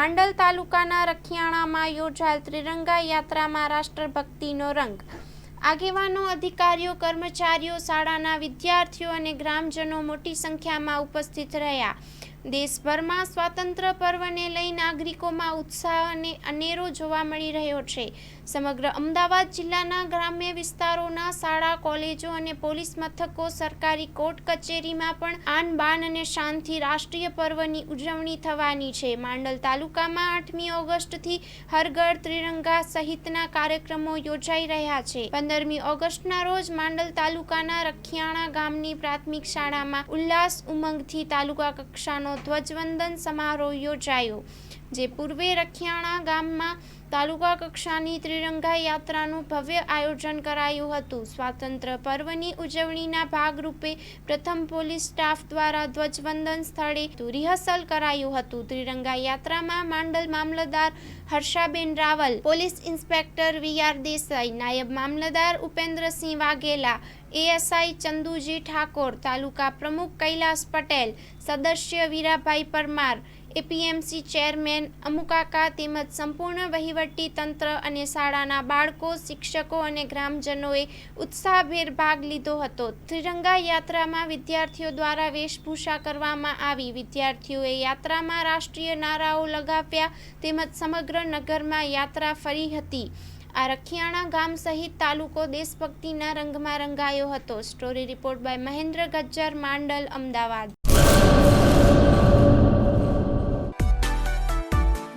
માંડલ તાલુકાના રખિયાણામાં યોજાયેલ ત્રિરંગા યાત્રામાં રાષ્ટ્રભક્તિનો રંગ. આગેવાનો, અધિકારીઓ, કર્મચારીઓ, શાળાના વિદ્યાર્થીઓ અને ગ્રામજનો મોટી સંખ્યામાં ઉપસ્થિત રહ્યા. દેશભરમાં સ્વાતંત્ર્ય પર્વને લઈ નાગરિકોમાં ઉત્સાહ અને અનેરો જોવા મળી રહ્યો છે. સમગ્ર અમદાવાદ જિલ્લાના ગ્રામ્ય વિસ્તારોના શાળા, કોલેજો અને પોલીસ મથકો, સરકારી કોર્ટ કચેરીમાં પણ આન બાન અને શાનથી રાષ્ટ્રીય પર્વની ઉજવણી થવાની છે. માંડલ તાલુકામાં આઠમી ઓગસ્ટથી હરગઢ ત્રિરંગા સહિતના કાર્યક્રમો યોજાઈ રહ્યા છે. પંદરમી ઓગસ્ટના રોજ માંડલ તાલુકાના રખિયાણા ગામની પ્રાથમિક શાળામાં ઉલ્લાસ ઉમંગથી તાલુકા કક્ષાનો ધ્વજવંદન સમારોહ યોજાયો જે પૂર્વે રખિયાણા ગામમાં તાલુકા કક્ષાની ત્રિરંગા યાત્રાનું ભવ્ય આયોજન કરાયું હતું. સ્વાતંત્ર્ય પર્વની ઉજવણીના ભાગરૂપે પ્રથમ પોલીસ સ્ટાફ દ્વારા ધ્વજવંદન સ્થળે રિહર્સલ કરાયું હતું. ત્રિરંગા યાત્રામાં માંડલ મામલતદાર Harshaben Raval, police inspector V R Desai, નાયબ મામલતદાર ઉપેન્દ્રસિંહ વાઘેલા એએસઆઈ ચંદુજી ઠાકોર, તાલુકા પ્રમુખ કૈલાસ પટેલ, સદસ્ય વીરાભાઈ પરમાર એપીએમસી ચેરમેન અમુકાકા તેમજ સંપૂર્ણ વહીવટી તંત્ર અને શાળાના બાળકો, શિક્ષકો અને ગ્રામજનોએ ઉત્સાહભેર ભાગ લીધો હતો. ત્રિરંગા યાત્રામાં વિદ્યાર્થીઓ દ્વારા વેશભૂષા કરવામાં આવી. વિદ્યાર્થીઓએ યાત્રામાં રાષ્ટ્રીય નારાઓ લગાવ્યા તેમજ સમગ્ર નગરમાં યાત્રા ફરી હતી. આ રખિયાણા ગામ સહિત તાલુકો દેશભક્તિના રંગમાં રંગાયો હતો. Story report by Mahendra Gajjar Mandal, Ahmedabad.